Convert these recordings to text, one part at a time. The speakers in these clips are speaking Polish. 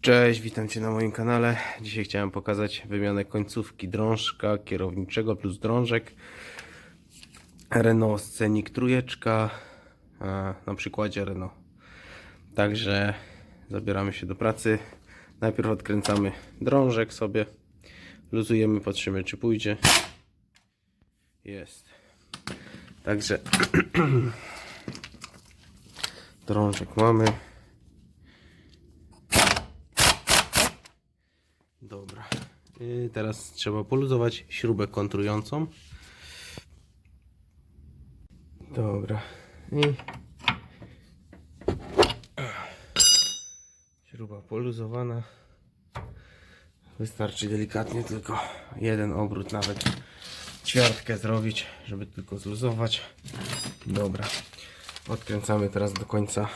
Cześć, witam Cię na moim kanale. Dzisiaj chciałem pokazać wymianę końcówki drążka kierowniczego plus drążek Renault Scenic trójeczka na przykładzie Renault. Także zabieramy się do pracy. Najpierw odkręcamy drążek sobie, luzujemy, patrzymy czy pójdzie. Jest. Także drążek mamy. Dobra. I teraz trzeba poluzować śrubę kontrującą. Dobra. I śruba poluzowana. Wystarczy delikatnie tylko jeden obrót, nawet ćwiartkę zrobić, żeby tylko zluzować. Dobra. Odkręcamy teraz do końca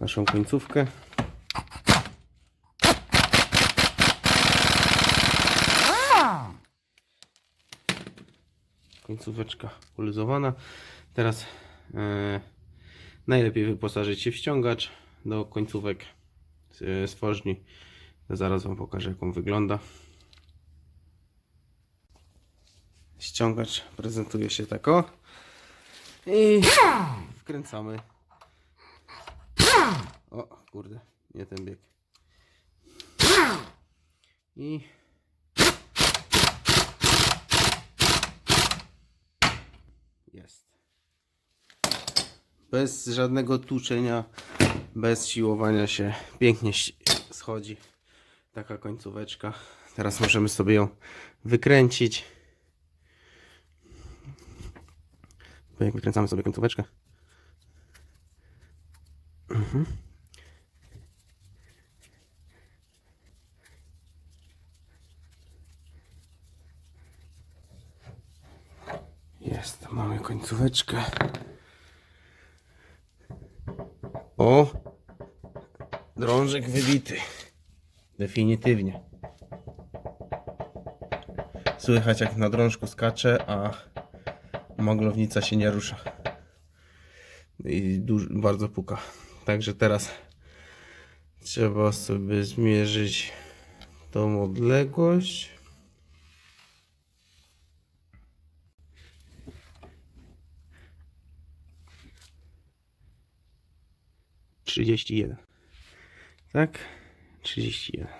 naszą końcówkę. Końcóweczka poluzowana. Teraz e, najlepiej wyposażyć się w ściągacz do końcówek z stworzni. Zaraz Wam pokażę jak on wygląda. Ściągacz prezentuje się tak o. I wkręcamy. O kurde, nie ten bieg. I Jest. Bez żadnego tłuczenia, bez siłowania się. Pięknie schodzi taka końcóweczka. Teraz możemy sobie ją wykręcić. Pyk, Wykręcamy sobie końcóweczkę. Mhm. Jest, mamy końcóweczkę. O! Drążek wybity. Definitywnie. Słychać jak na drążku skacze, a maglownica się nie rusza. I bardzo puka. Także teraz trzeba sobie zmierzyć tą odległość. Trzydzieści jeden. Tak? Trzydzieści jeden.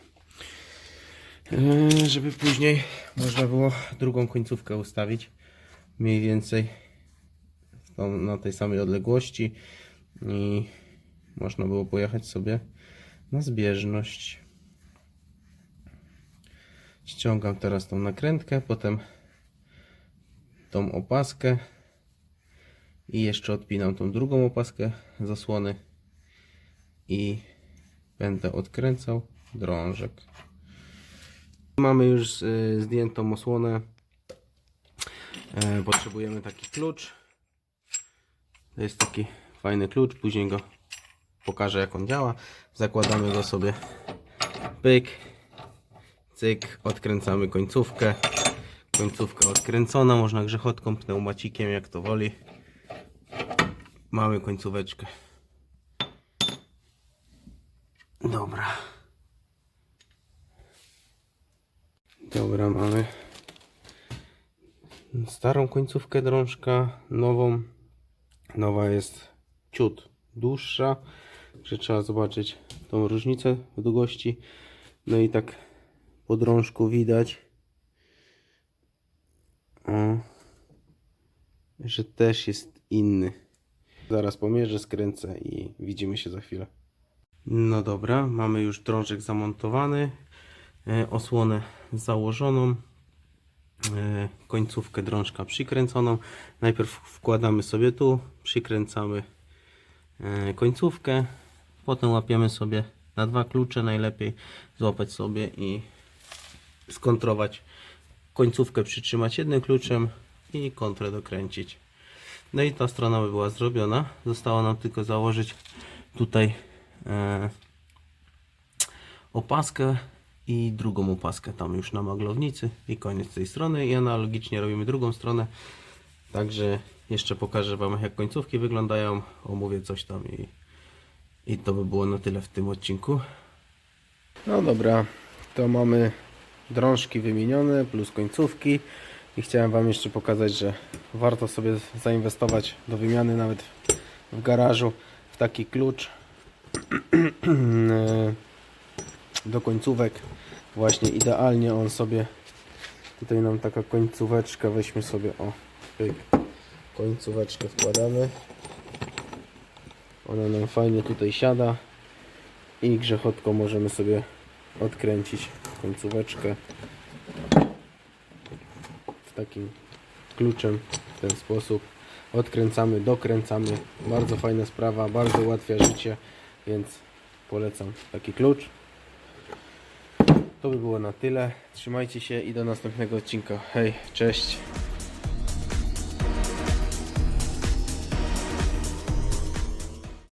Eee, Żeby później można było drugą końcówkę ustawić. Mniej więcej tą, na tej samej odległości. I można było pojechać sobie na zbieżność. Ściągam teraz tą nakrętkę, potem tą opaskę i jeszcze odpinam tą drugą opaskę zasłony i będę odkręcał drążek. Mamy już y, zdjętą osłonę. E, potrzebujemy taki klucz. To jest taki fajny klucz, później go pokażę jak on działa. Zakładamy go sobie pyk, cyk, odkręcamy końcówkę. Końcówka odkręcona, można grzechotką, pneumacikiem, jak to woli. Mamy końcóweczkę. Dobra. Dobra, mamy starą końcówkę drążka, nową. Nowa jest ciut dłuższa, że trzeba zobaczyć tą różnicę w długości. No i tak po drążku widać, o, że też jest inny. Zaraz pomierzę, skręcę i widzimy się za chwilę. No dobra, mamy już drążek zamontowany, e, osłonę założoną, e, końcówkę drążka przykręconą. Najpierw wkładamy sobie tu, przykręcamy e, końcówkę, potem łapiemy sobie na dwa klucze najlepiej, złapać sobie i skontrować końcówkę, przytrzymać jednym kluczem i kontrę dokręcić. No i ta strona by była zrobiona. Zostało nam tylko założyć tutaj opaskę i drugą opaskę tam już na maglownicy i koniec tej strony. I analogicznie robimy drugą stronę. Także jeszcze pokażę wam jak końcówki wyglądają. Omówię coś tam i, i to by było na tyle w tym odcinku. No dobra, to mamy drążki wymienione plus końcówki. I chciałem Wam jeszcze pokazać, że warto sobie zainwestować do wymiany nawet w garażu w taki klucz. e, do końcówek. Właśnie idealnie on sobie tutaj nam taka końcóweczka weźmy sobie o pyk, końcóweczkę wkładamy. Ona nam fajnie tutaj siada i grzechotką możemy sobie odkręcić końcóweczkę w takim kluczem w ten sposób. Odkręcamy, dokręcamy. Bardzo fajna sprawa, bardzo ułatwia życie więc polecam taki klucz. To by było na tyle. Trzymajcie się i do następnego odcinka. Hej, cześć